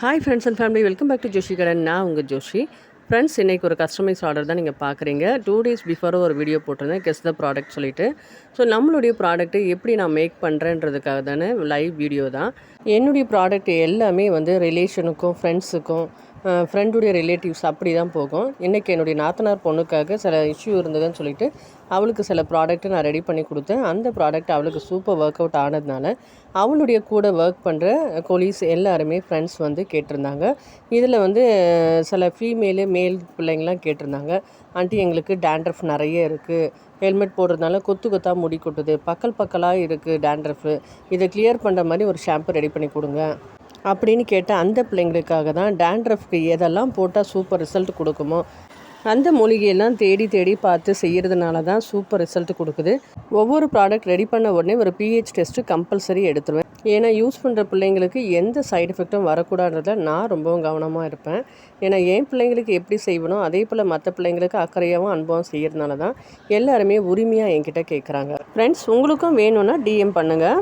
Hi friends and family welcome back to Joshi கடன் நான் உங்கள் ஜோஷி ஃப்ரெண்ட்ஸ் இன்றைக்கி ஒரு கஸ்டமைஸ் ஆர்டர் தான் நீங்கள் பார்க்குறீங்க டூ டேஸ் பிஃபோர் ஒரு வீடியோ போட்டிருந்தேன். கெஸ் த ப்ராடக்ட் சொல்லிட்டு. ஸோ நம்மளுடைய ப்ராடக்ட்டை எப்படி நான் மேக் பண்ணுறேன்றதுக்காக தானே லைவ் வீடியோ தான். என்னுடைய ப்ராடக்ட் எல்லாமே வந்து ரிலேஷனுக்கும் ஃப்ரெண்ட்ஸுக்கும் ஃப்ரெண்டுடைய ரிலேட்டிவ்ஸ் அப்படி தான் போகும். இன்றைக்கி என்னுடைய நாத்தனார் பொண்ணுக்காக சில இஷ்யூ இருந்ததுன்னு சொல்லிட்டு அவளுக்கு சில ப்ராடக்ட்டு நான் ரெடி பண்ணி கொடுத்தேன். அந்த ப்ராடக்ட் அவளுக்கு சூப்பர் ஒர்க் அவுட் ஆனதுனால அவளுடைய கூட ஒர்க் பண்ணுற கொலீஸ் எல்லாருமே ஃப்ரெண்ட்ஸ் வந்து கேட்டிருந்தாங்க. இதில் வந்து சில ஃபீமேலு மேல் பிள்ளைங்களாம் கேட்டிருந்தாங்க. ஆண்டி எங்களுக்கு டேண்ட்ரஃப் நிறைய இருக்குது ஹெல்மெட் போடுறதுனால கொத்து கொத்தாக முடி கொட்டுது. பக்கல் பக்கலாக இருக்குது டேண்ட்ரஃப் இதை கிளியர் பண்ணுற மாதிரி ஒரு ஷாம்பு ரெடி பண்ணி கொடுங்க. அப்படின்னு கேட்ட அந்த பிள்ளைங்களுக்காக தான் டேண்ட்ரஃப்க்கு எதெல்லாம் போட்டால் சூப்பர் ரிசல்ட் கொடுக்குமோ அந்த மூலிகையெல்லாம் தேடி தேடி பார்த்து செய்கிறதுனால தான் சூப்பர் ரிசல்ட் கொடுக்குது. ஒவ்வொரு ப்ராடக்ட் ரெடி பண்ண உடனே ஒரு பிஹெச் டெஸ்ட்டு கம்பல்சரி எடுத்துருவேன். ஏன்னா யூஸ் பண்ணுற பிள்ளைங்களுக்கு எந்த சைடு எஃபெக்ட்டும் வரக்கூடாதுன்றத நான் ரொம்பவும் கவனமாக இருப்பேன். ஏன்னா என் பிள்ளைங்களுக்கு எப்படி செய்வனோ அதே போல் மற்ற பிள்ளைங்களுக்கு அக்கறையாகவும் அனுபவம் செய்கிறதுனால தான் எல்லாருமே உரிமையாக என்கிட்ட கேட்குறாங்க ஃப்ரெண்ட்ஸ் உங்களுக்கும் வேணும்னா டிஎம் பண்ணுங்கள்